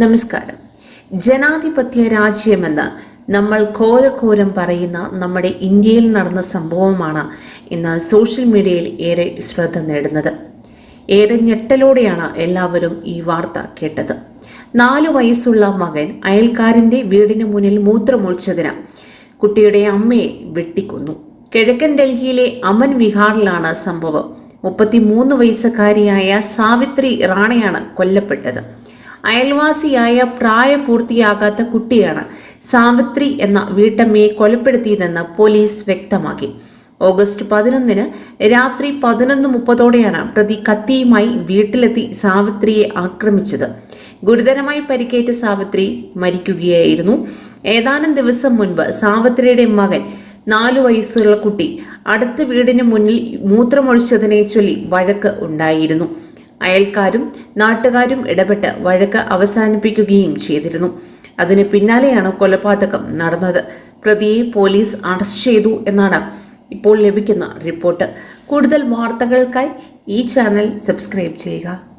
നമസ്കാരം. ജനാധിപത്യ രാജ്യമെന്ന് നമ്മൾ ഘോരഘോരം പറയുന്ന നമ്മുടെ ഇന്ത്യയിൽ നടന്ന സംഭവമാണ് ഇന്ന് സോഷ്യൽ മീഡിയയിൽ ഏറെ ശ്രദ്ധ നേടുന്നത്. ഏറെ ഞെട്ടലോടെയാണ് എല്ലാവരും ഈ വാർത്ത കേട്ടത്. നാലു വയസ്സുള്ള മകൻ അയൽക്കാരന്റെ വീടിന് മുന്നിൽ മൂത്രമൊഴിച്ചതിന് കുട്ടിയുടെ അമ്മയെ വെട്ടിക്കൊന്നു. കിഴക്കൻ ഡൽഹിയിലെ അമൻ വിഹാറിലാണ് സംഭവം. മുപ്പത്തിമൂന്ന് വയസ്സുകാരിയായ സാവിത്രി റാണയാണ് കൊല്ലപ്പെട്ടത്. അയൽവാസിയായ പ്രായപൂർത്തിയാകാത്ത കുട്ടിയാണ് സാവിത്രി എന്ന വീട്ടമ്മയെ കൊലപ്പെടുത്തിയതെന്ന് പോലീസ് വ്യക്തമാക്കി. ഓഗസ്റ്റ് പതിനൊന്നിന് രാത്രി പതിനൊന്ന് മുപ്പതോടെയാണ് പ്രതി കത്തിയുമായി വീട്ടിലെത്തി സാവിത്രിയെ ആക്രമിച്ചത്. ഗുരുതരമായി പരിക്കേറ്റ സാവിത്രി മരിക്കുകയായിരുന്നു. ഏതാനും ദിവസം മുൻപ് സാവിത്രിയുടെ മകൻ നാലു വയസ്സുള്ള കുട്ടി അടുത്ത വീടിന് മുന്നിൽ മൂത്രമൊഴിച്ചതിനെ ചൊല്ലി വഴക്ക് ഉണ്ടായിരുന്നു. അയൽക്കാരും നാട്ടുകാരും ഇടപെട്ട് വഴക്ക് അവസാനിപ്പിക്കുകയും ചെയ്തിരുന്നു. അതിന് പിന്നാലെയാണ് കൊലപാതകം നടന്നത്. പ്രതിയെ പോലീസ് അറസ്റ്റ് ചെയ്തു എന്നാണ് ഇപ്പോൾ ലഭിക്കുന്ന റിപ്പോർട്ട്. കൂടുതൽ വാർത്തകൾക്കായി ഈ ചാനൽ സബ്സ്ക്രൈബ് ചെയ്യുക.